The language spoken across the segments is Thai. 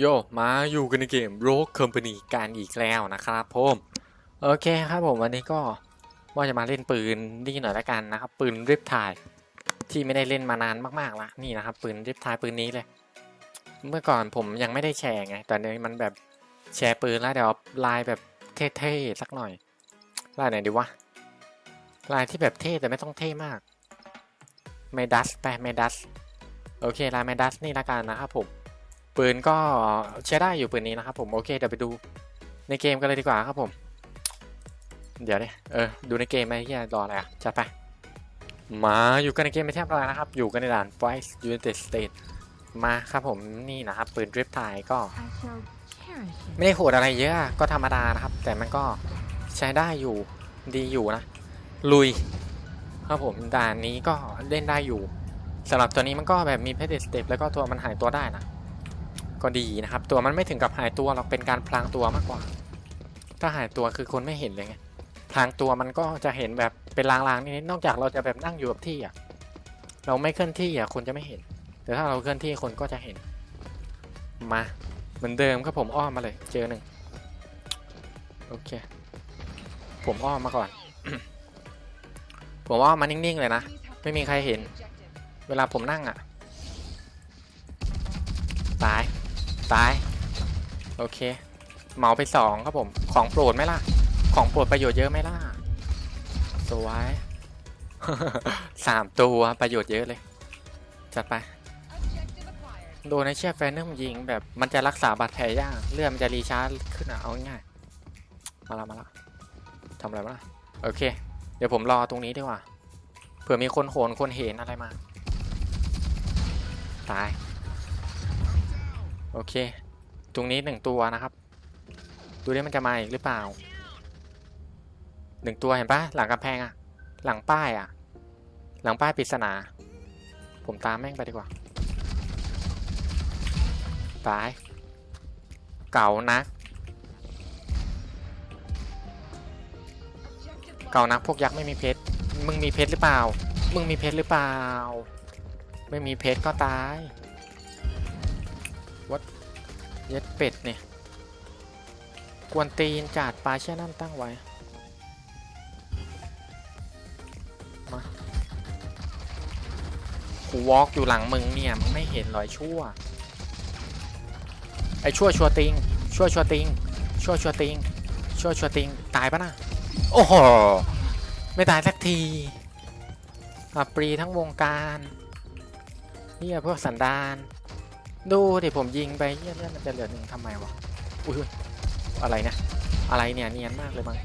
โยมาอยู่กันในเกม Rogue Company กันอีกแล้วนะครับผมโอเคครับผมวันนี้ก็ว่าจะมาเล่นปืนนี่หน่อยละกันนะครับ ปืนริบทายที่ไม่ได้เล่นมานานมากๆละนี่นะครับ ปืนริบทายปืนนี้เลย เมื่อก่อนผมยังไม่ได้แชร์ไงแต่เนี้มันแบบแชร์ปืนแล้วเดี๋ยวลายแบบเท่ๆสักหน่อยลายไหนดีวะลายที่แบบเท่แต่ไม่ต้องเท่มากเมดัสไปเมดัสโอเคลายเมดัสนี่ละกันนะครับผม ปืนก็ใช้ได้อยู่ปืนนี้นะครับผมโอเคเดี๋ยวไปดูในเกมกันเลยดีกว่าครับผม เดี๋ยวเนี่ยเออดูในเกมไหมที่รออะไรอะจัดไปมาอยู่กันในเกมไม่แทบไรนะครับ อยู่กันในด่าน Voice United States มาครับผมนี่นะครับปืนดริฟทายก็ I shall cherish it. ไม่ได้โหดอะไรเยอะก็ธรรมดานะครับ แต่มันก็ใช้ได้อยู่ดีอยู่นะ ลุย ครับผมด่านนี้ก็เล่นได้อยู่สำหรับตัวนี้มันก็แบบมีเพดสเต็ปแล้วก็ตัวมันหายตัวได้นะ ก็ดีนะครับ ตัวมันไม่ถึงกับหายตัวหรอกเป็นการพลางตัวมากกว่า ถ้าหายตัวคือคนไม่เห็นเลยไงพลางตัวมันก็จะเห็นแบบเป็นลางๆนิดนอกจากเราจะแบบนั่งอยู่กับที่อะเราไม่เคลื่อนที่อะคนจะไม่เห็น แต่ถ้าเราเคลื่อนที่คนก็จะเห็น มาเหมือนเดิมครับผมอ้อมมาเลย เจอหนึ่งโอเค ผมอ้อมมาก่อน ผมอ้อมมานิ่งๆเลยนะไม่มีใครเห็น เวลาผมนั่งอะ ตาย โอเค เหมาไปสองครับผม ของโปรดไหมล่ะ ของโปรดประโยชน์เยอะไหมล่ะ สวยสามตัวประโยชน์เยอะเลย จัดไป โดนในเชือกแฟนเนึมยิงแบบมันจะรักษาบาดแผลยาก เลือดมันจะรีชาร์จขึ้นอะ เอาง่าย มาละมาละทำอะไรมาละโอเค เดี๋ยวผมรอตรงนี้ดีกว่า เผื่อมีคนโหนคนเห็นอะไรมา ตาย เค ตรงนี้หนึ่งตัวนะครับ ดูดิมันจะมาอีกหรือเปล่าหนึ่งตัวเห็นปะหลังกำแพงอะหลังป้ายอะหลังป้ายปริศนา ผมตามแม่งไปดีกว่า ตาย เก่านัก เก่านักพวกยักษ์ไม่มีเพชร มึงมีเพชรหรือเปล่า มึงมีเพชรหรือเปล่า ไม่มีเพชรก็ตาย เย็ดเป็ดเนี่ยกวนตีนจัดปลาเช่นั่นตั้งไว้ มากูวอล์กอยู่หลังมึงเนี่ยมึงไม่เห็นหรอยชั่ว ไอชั่วชัวติง ชั่วชัวติง ชั่วชัวติง ชั่วชัวติง ตายปะน่ะโอ้โห ไม่ตายสักทีอัปรีทั้งวงการเฮียพวกสันดาน ดูดิผมยิงไปเฮียเนี่ยมันจะเหลือหนึ่งทำไมวะ อุ้ยอะไรนี่ยอะไรเนี่ยเนียนมากเลยมั้ง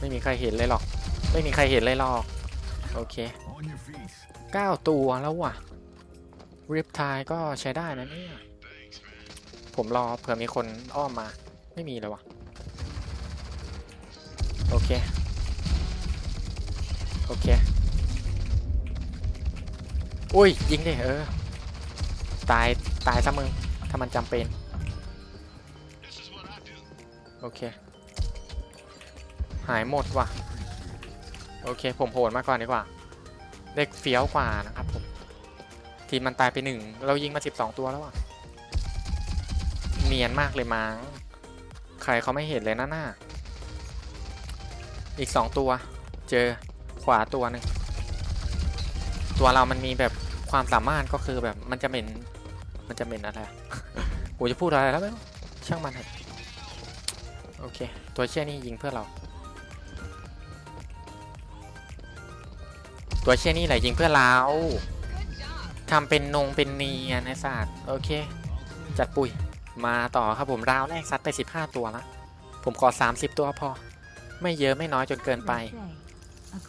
ไม่มีใครเห็นเลยหรอก ไม่มีใครเห็นเลยหรอก โอเคเก้าตัวแล้วว่ะริปทายก็ใช้ได้นะเนี่ย ผมรอเผื่อมีคนอ้อมมา ไม่มีเลยว่ะ โอเค โอเค อุ้ย ยิงดิเออ ตาย ตายซะมึง ถ้ามันจำเป็น โอเค หายหมดว่ะ โอเค ผมโหนมาก่อนดีกว่า เด็กเฟี้ยวกว่านะครับผม ทีมมันตายไปหนึ่ง เรายิงมาสิบสองตัวแล้วอะเนียนมากเลยมั้ง ใครเขาไม่เห็นเลยนะหน้า อีกสองตัว เจอขวาตัวหนึ่ง ตัวเรามันมีแบบความสามารถก็คือแบบมันจะเป็น มันจะเป็นอะไรกูจะพูดอะไรแล้วไหมช่างมันเถอะโอเค ตัวเชี่ยนี่ยิงเพื่อเรา ตัวเชี่ยนี่แหละยิงเพื่อเราทำเป็นนงเป็นเนียนไอ้สัตว์โอเค จัดปุยมาต่อครับผมราวแรกซัดไป 15 ตัวละผมขอ 30 ตัวพอ ไม่เยอะไม่น้อยจนเกินไป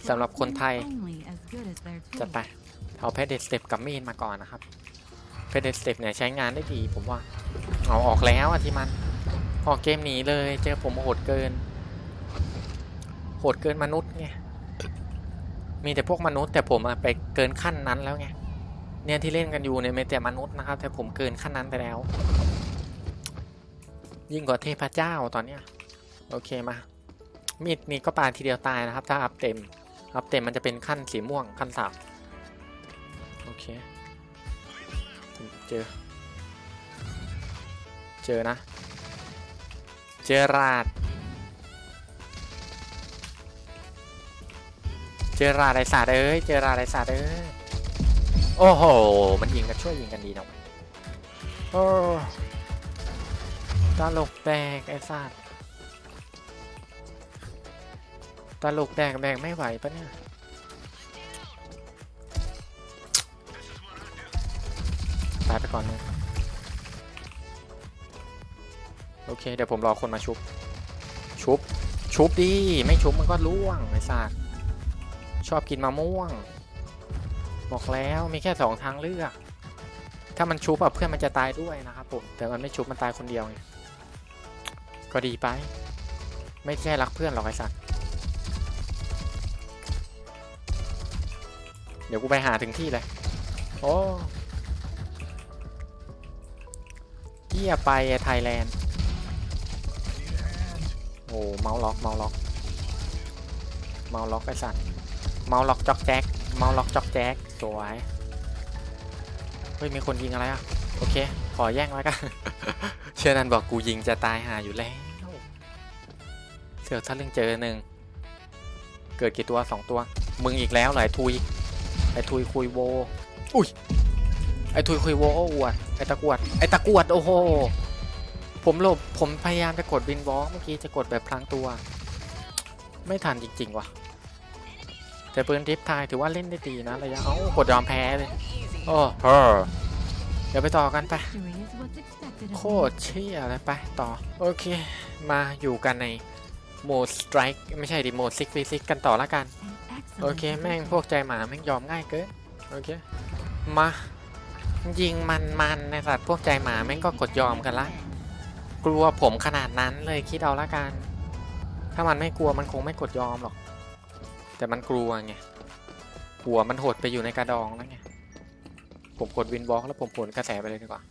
สำหรับคนไทย จัดไป เอาเพดเดสเต็ปกับมีดมาก่อนนะครับ เพดเดสเต็ปเนี่ยใช้งานได้ดีผมว่าเอาออกแล้วอะที่มัน ออกเกมหนีเลย เจอผมโหดเกิน โหดเกินมนุษย์ไงมีแต่พวกมนุษย์แต่ผมอะไปเกินขั้นนั้นแล้วไงเนี่ยที่เล่นกันอยู่เนี่ยมีแต่มนุษย์นะครับ แต่ผมเกินขั้นนั้นไปแล้ว ยิ่งกว่าเทพเจ้าตอนเนี้ยโอเคมา มีดนี้ก็ปาทีเดียวตายนะครับ ถ้าอัพเต็ม อัพเต็มมันจะเป็นขั้นสีม่วงขั้นสามโอเค จอ เจอนะ เจอราด เจอราดไอสัตว์เอ้ย เจอราดไอสัตว์เอ้ย โอ้โห มันยิงกันช่วยยิงกันดีเนาะโอ้ตลกแดกไอสัตว์ตลกแดกแบกไม่ไหวปะเนี่ย ก่อนเลยโอเค เดี๋ยวผมรอคนมาชุบ ชุบ ชุบดีไม่ชุบมันก็ล่วงไอ้สัตว์ชอบกินมะม่วง บอกแล้วมีแค่สองทางเลือก ถ้ามันชุบอะเพื่อนมันจะตายด้วยนะครับผม แต่มันไม่ชุบมันตายคนเดียวไง ก็ดีไป ไม่ใช่รักเพื่อนหรอกไอ้สัตว์เดี๋ยวกูไปหาถึงที่เลย โอ้ เยี่ยไปไทยแลนด์ โอ้เมาล็อกเมาล็อกเมาล็อกไอสัตว์เมาล็อกจอกแจ๊กเมาล็อกจอกแจ๊กสวยเฮ้ยมีคนยิงอะไรอะ โอเค ขอแย่งไว้กัน เชื่อนันบอกกูยิงจะตายหาอยู่แล้ว เสือกทะลึ่งเจอหนึ่ง เกิดกี่ตัวสองตัว มึงอีกแล้วเหรอไอทุยไอทุยคุยโว อุ้ย ไอ้ทุยคุยโวโอ้อวดไอ้ตะกวดไอ้ตะกวดโอ้โหผมหลบผมพยายามจะกดบินวอล์กเมื่อกี้จะกดแบบพลางตัว ไม่ทันจริง ๆ ว่ะ แต่ปืนทิปทายถือว่าเล่นได้ดีนะระยะเอ้ากดยอมแพ้เลยโอ้เฮ้เดี๋ยวไปต่อกันไปโคตรเชี่ยเลยไปต่อ โอเค มาอยู่กันในโหมดสไตร์ไม่ใช่ดิโหมดซิกฟิซิกกันต่อละกัน โอเค แม่งพวกใจหมา แม่งยอมง่ายเกิน โอเค มา ยิงมันมันในสัตว์พวกใจหมาแม่งก็กดยอมกันละ กลัวผมขนาดนั้นเลยคิดเอาละกัน ถ้ามันไม่กลัวมันคงไม่กดยอมหรอก แต่มันกลัวไงหัวมันหดไปอยู่ในกระดองแล้วไงผมกดวินบล็อกแล้วผมผลกระแสไปเลยดีกว่า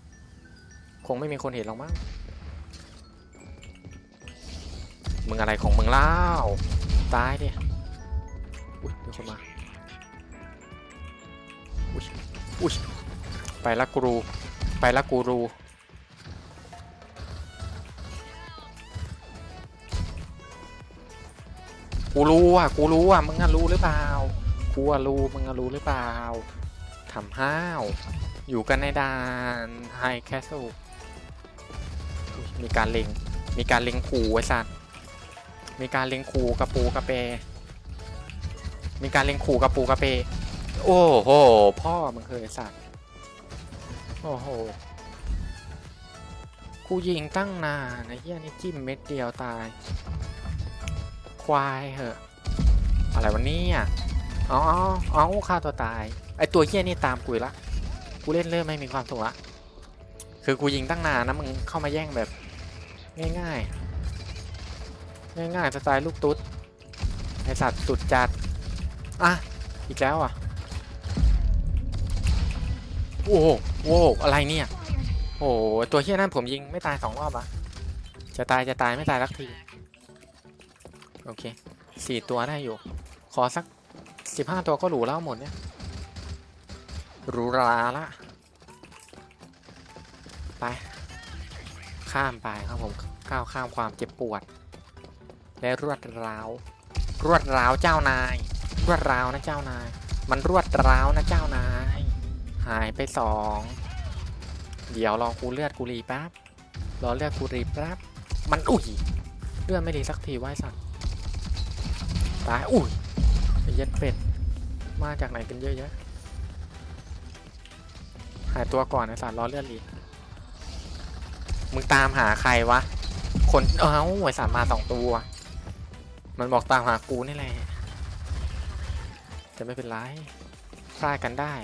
คงไม่มีคนเห็นหรอกมั้งมึงอะไรของมึงเล่าตายดิอุ้ยมีคนมาอุ้ยอุ้ย ไปละกูรู ไปละกูรู กูรู้อะ กูรู้อะ มึงอะรู้หรือเปล่า กูอะรู้ มึงอะรู้หรือเปล่าทำห้าว อยู่กันในด่านไฮแคสเซิลมีการเล็ง มีการเล็งขู่ไอ้สัตว์ มีการเล็งขู่กระปูกระเป มีการเล็งขู่กระปูกระเป โอ้โห พ่อมึงเคยสัตว์ โอ้โห กูยิงตั้งนานไอ้เหี้ยนี่จิ้มเม็ดเดียวตาย ควายเหอะ อะไรวันนี้อะอ๋อเอฆ่าตัวตาย ไอตัวเหี้ยนี่ตามกูละ กูเล่นเริ่มไม่มีความสุขละ คือกูยิงตั้งนานนะมึงเข้ามาแย่งแบบ ง่ายๆ ง่ายๆสไตล์ลูกตุ๊ดไอสัตว์สุดจัด อะ อีกแล้วอะ โอ้โหโว้วอะไรเนี่ย โอ้โหตัวเฮี้ยนั่นผมยิงไม่ตายสองรอบอะจะตายจะตายไม่ตายสักที โอเคสี่ตัวได้อยู่ ขอสักสิบห้าตัวก็หรูแล้วหมดเนี่ยหรูราละไป ข้ามไปครับผมก้าวข้ามความเจ็บปวด และรวดร้าว รวดร้าวเจ้านาย รวดร้าวนะเจ้านาย มันรวดร้าวนะเจ้านาย หายไปสองเดี๋ยวรอกูเลือดกูรีแป๊บรอเลือดกูรีแป๊บมันอุ้ยเลือดไม่รีสักทีไว้สัตว์ตายอุ้ยเย็ดเป็ดมาจากไหนกันเยอะแยะหายตัวก่อนไอสัตว์รอเลือดรีมึงตามหาใครวะ คนเอ้าไอสัตว์มาสองตัว มันบอกตามหากูนี่แหละจะไม่เป็นไรพลาดกันได้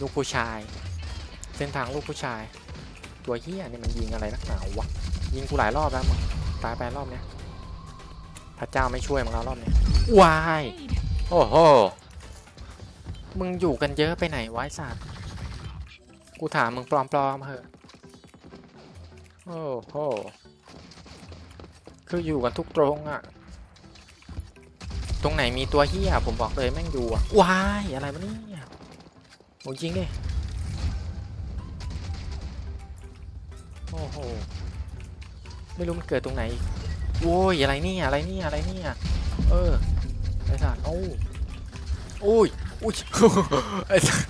ลูกผู้ชาย เส้นทางลูกผู้ชาย ตัวเฮียนี่มันยิงอะไรนักหนาวะยิงกูหลายรอบแล้วมึงตายไปรอบเนี้ยพระเจ้าไม่ช่วยมึงแล้วรอบเนี้ยวายโอ้โหมึงอยู่กันเยอะไปไหนวะไอ้สัตว์กูถามมึงปลอมๆเหอะโอ้โหคืออยู่กันทุกตรงอะตรงไหนมีตัวเฮียผมบอกเลยแม่งอยู่อะวายอะไรวะเนี่ย โอ้ยิงดิโอ้โห ไม่รู้มันเกิดตรงไหน โอ้ยอะไรเนี่ยอะไรเนี่ยอะไรเนี่ยเออ ไอ้สัตว์โอ้โอ้ยอุ้ยไอ้สัตว์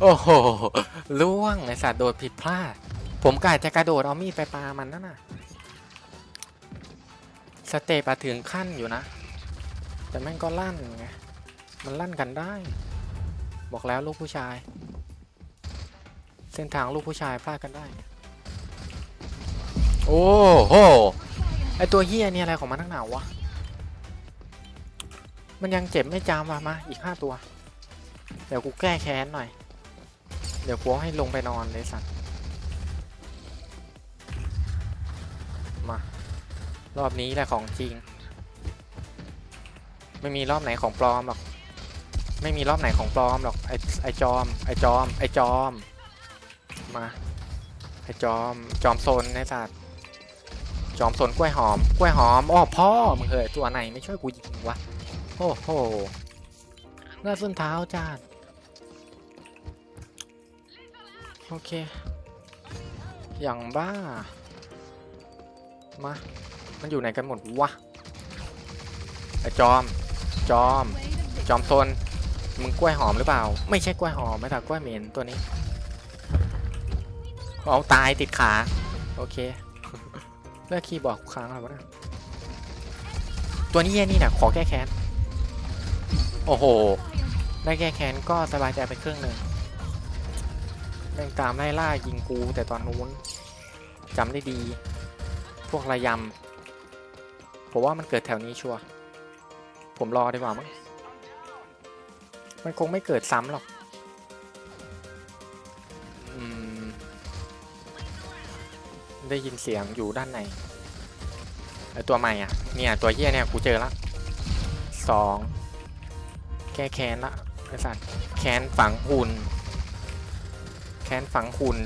โอ้โหล่วงไอ้สัตว์โดดผิดพลาด ผมกะจะกระโดดเอามีดไปปามันนั่นน่ะ สเตปอะถึงขั้นอยู่นะ แต่แม่งก็ลั่นไง มันลั่นกันได้ บอกแล้วลูกผู้ชาย เส้นทางลูกผู้ชายพลาดกันได้ โอ้โหไอตัวเฮียนี่อะไรของมันทั้งหนาวะ มันยังเจ็บไม่จามว่ะมาอีกห้าตัว เดี๋ยวกูแก้แค้นหน่อย เดี๋ยวกูให้ลงไปนอนเลยสัตว์มา รอบนี้แหละของจริง ไม่มีรอบไหนของปลอมหรอก ไม่มีรอบไหนของปลอมหรอกไอไอจอม ไอจอม ไอจอม มา ไอจอม จอมโซนไอสัตว์จอมสนกล้วยหอม กล้วยหอมอ้อพ่อมึงเหยตัวไหนไม่ช่วยกูยิงวะ โอ้โหเลือดส้นเท้าจานโอเค อย่างบ้า มา มันอยู่ไหนกันหมดวะ ไอจอม จอม จอมโซน มึงกล้วยหอมหรือเปล่า ไม่ใช่กล้วยหอมไม่แต่กล้วยเหม็นตัวนี้เอาตายติดขา โอเคเลือกคีย์บอร์ดค้างอะไรวนี่ยตัวนี้เย็นนี่เนี่ยขอแก้แค้น โอ้โห ได้แก้แค้นก็สบายใจไปครึ่งหนึ่งแม่งตามไล่ล่ายิงกูแต่ตอนนู้นจำได้ดี พวกระยำผมว่ามันเกิดแถวนี้ชัวร์ผมรอดีกว่ามั้ง มันคงไม่เกิดซ้ำหรอกอืมได้ยินเสียงอยู่ด้านในไอตัวใหม่อะ เนี่ย ตัวเหี้ยเนี่ย กูเจอละสองแก้แค้นละไอสัตว์แค้นฝังหุ่นแค้นฝังหุ่น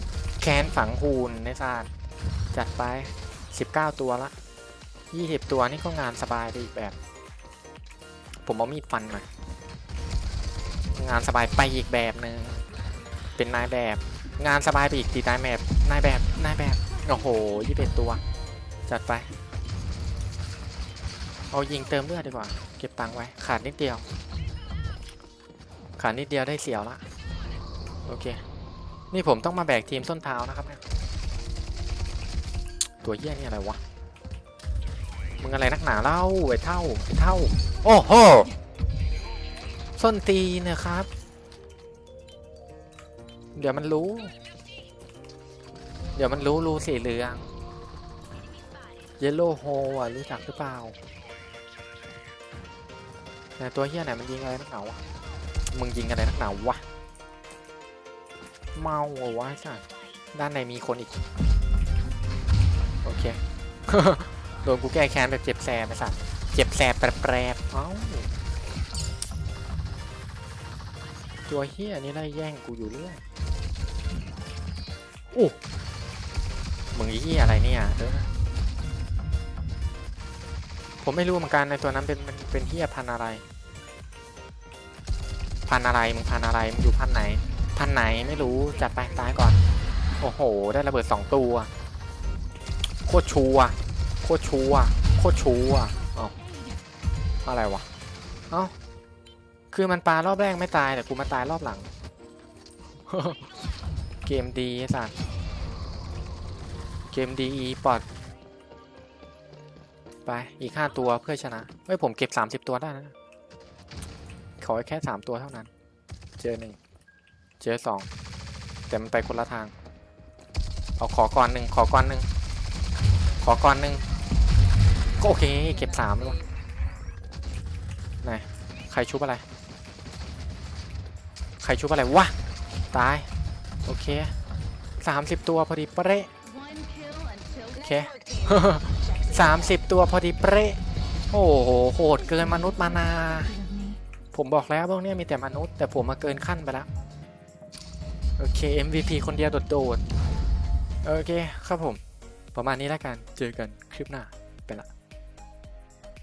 แค้นฝังหุ่นไอสัตว์จัดไป19ตัวละ20ตัวนี่ก็งานสบายไปอีกแบบ ผมเอามีดฟันหน่อย งานสบายไปอีกแบบหนึ่งเป็นนายแบบ งานสบายไปอีกตีนายแบบนายแบบนายแบบโอ้โหยี่สิบตัว จัดไป เอายิงเติมเลือดดีกว่า เก็บตังค์ไว้ ขาดนิดเดียว ขาดนิดเดียวได้เสียวละโอเค นี่ผมต้องมาแบกทีมส้นเท้านะครับเนี่ยตัวเหี้ยนี่อะไรวะมึงอะไรนักหนาเล่าไอ้เท่าไอ้เท่า โอ้โห ส้นตีนนะครับ เดี๋ยวมันรู้ เดี๋ยวมันรู้รู้สีเหลือง เยลโล่โฮอะ รู้จักหรือเปล่าแต่ตัวเฮียไหนมันยิงอะไรนักหนาวะ มึงยิงอะไรนักหนาวะ เมาเหรอวะไอ้สัสด้านในมีคนอีก โอเค โดนกูแก้แค้นแบบเจ็บแสบไอ้สัสเจ็บแสบแปรบเอ้า ตัวเฮียนี่ไล่แย่งกูอยู่เรื่อยอู้มึงเฮียอะไรเนี่ยเออผมไม่รู้เหมือนกันในตัวนั้นเป็นเป็นเป็นเฮียพันอะไร พันอะไรมึงพันอะไรมึงอยู่พันไหน พันไหนไม่รู้จัดไปตายก่อน โอ้โห ได้ระเบิดสองตัวโคตรชัวโคตรชัวโคตรชัวเอ้าอะไรวะเอ้า คือมันปลารอบแรกไม่ตายแต่กูมาตายรอบหลัง เกมดีไอ้สัสเกมดีอีปอดไปอีกห้าตัวเพื่อชนะเฮ้ยผมเก็บสามสิบตัวได้นะขอแค่สามตัวเท่านั้น เจอหนึ่งเจอสองแต่มันไปคนละทางเอาขอก่อนหนึ่งขอก่อนหนึ่งขอก่อนหนึ่งก็โอเคเก็บสามแล้วไหนใครชุบอะไรใครชุบอะไรวะ ตาย โอเคสามสิบตัวพอดีเปร๊ะ Okay. สามสิบตัวพอดีเปร๊ะโอ้โหโหดเกินมนุษย์มานา ผมบอกแล้วพวกเนี้ยมีแต่มนุษย์แต่ผมมาเกินขั้นไปแล้ว โอเค MVP คนเดียวโดดๆ โอเค ครับผม ประมาณนี้แล้วกัน เจอกันคลิปหน้า ไปละ